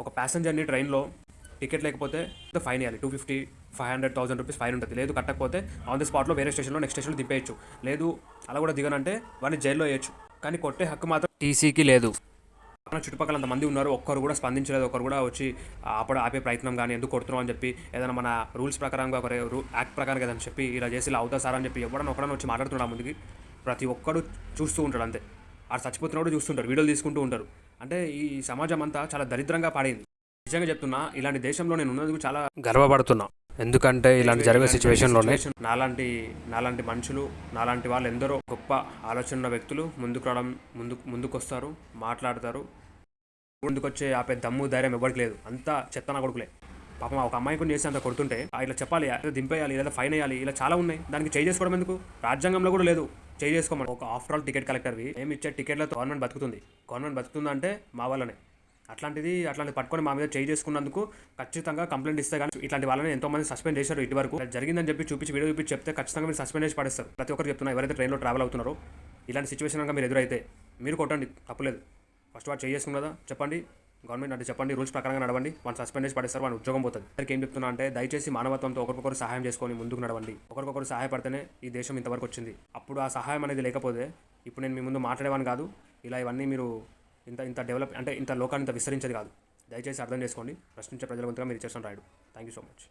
ఒక ప్యాసింజర్ని ట్రైన్లో టికెట్ లేకపోతే ఫైన్ వేయాలి. Two fifty five hundred thousand rupees fine ఉంటుంది. లేదు కట్టకపోతే ఆన్ ది స్పాట్లో వేరే స్టేషన్లో నెక్స్ట్ స్టేషన్లో దింపేయచ్చు. లేదు అలా కూడా దిగనంటే వాడిని జైల్లో వేయచ్చు. కానీ కొట్టే హక్కు మాత్రం టీసీకి లేదు. మన చుట్టుపక్కల అంతమంది ఉన్నారు. ఒక్కరు కూడా స్పందించలేదు. ఒక్కరు కూడా వచ్చి ఆపడ ఆపే ప్రయత్నం కానీ ఎందుకు కొడుతున్నాం అని చెప్పి ఏదైనా మన రూల్స్ ప్రకారంగా ఒక రూ- యాక్ట్ ప్రకారం ఏదని చెప్పి ఇలా చేసి ఇలా అవుతా సార్ అని చెప్పి ఎవడన్నా ఒకడన్నా వచ్చి మాట్లాడుతున్నాడు ముందుకి ప్రతి ఒక్కడు చూస్తూ ఉంటాడు అంతే. ఆ చచ్చిపోతున్నాడు చూస్తుంటారు వీడియోలు తీసుకుంటూ ఉంటారు. అంటే ఈ సమాజం అంతా చాలా దరిద్రంగా పాడైంది. నిజంగా చెప్తున్నా ఇలాంటి దేశంలో నేను ఉన్నందుకు చాలా గర్వపడుతున్నా. ఎందుకంటే ఇలాంటి జరిగే సిచ్యువేషన్లోనే నాలాంటి నాలాంటి మనుషులు నాలాంటి వాళ్ళు ఎందరో గొప్ప ఆలోచన ఉన్న వ్యక్తులు ముందుకు రావడం ముందుకు ముందుకు వస్తారు మాట్లాడతారు. ముందుకొచ్చే ఆపే దమ్ము ధైర్యం ఎవరికి లేదు. అంతా చెత్తన కొడుకులే. పాపం ఒక అమ్మాయి కొన్ని చేసి అంత కొడుతుంటే ఆ ఇలా చెప్పాలి లేదా దింపేయాలి లేదా ఫైన్ వేయాలి ఇలా చాలా ఉన్నాయి. దానికి చేయి చేసుకోవడం ఎందుకు? రాజ్యాంగంలో కూడా లేదు. చేయి చేసుకోమని. ఒక ఆఫ్టర్ ఆల్ టికెట్ కలెక్టర్వి మేము ఇచ్చే టికెట్లతో గవర్నమెంట్ బతుకుతుంది. గవర్నమెంట్ బతుకుతుందంటే మా వల్లనే. అట్లాంటిది అట్లాంటి పట్టుకొని మా మీద చేయి చేసుకున్నందుకు ఖచ్చితంగా కంప్లైంట్ ఇస్తే కానీ ఇట్లాంటి వాళ్ళని ఎంతో మంది సస్పెండ్ చేశారు ఇటు వరకు జరిగిందని చెప్పి చూపించి వీడియో చూపించి చెప్తే ఖచ్చితంగా మీరు సస్పెండ్ చేసి పడేస్తారు. ప్రతి ఒక్కరు చెప్తున్నా ఎవరైతే ట్రైన్లో ట్రావెల్ అవుతున్నారో ఇలాంటి సిచ్యువేషన్ కనుక మీరు ఎదురైతే మీరు కొట్టండి తప్పులేదు. ఫస్ట్ వాడు చేసుకున్నదా చెప్పండి. గవర్నమెంట్ అంటే చెప్పండి రూల్స్ ప్రకారంగా నడవండి. వాళ్ళు సస్పెండ్ చేసి పడేస్తారు వాళ్ళ ఉద్యోగం పోతుంది. అందరికి ఏం చెప్తున్నా అంటే దయచేసి మానవత్వంతో ఒకరికొకరు సహాయం చేసుకొని ముందుకు నడవండి. ఒకరికొకరు సహాయపడితేనే ఈ దేశం ఇంతవరకు వచ్చింది. అప్పుడు ఆ సహాయం అనేది లేకపోతే ఇప్పుడు నేను మీ ముందు మాట్లాడేవాని కాదు. ఇలా ఇవన్నీ మీరు ఇంత ఇంత డెవలప్ అంటే ఇంత లోకాన్ని ఇంత విస్తరించేది కాదు. దయచేసి అర్థం చేసుకోండి. ప్రశ్నించే ప్రజల గుంతగా మీరు చేసిన రాయడు. Thank you so much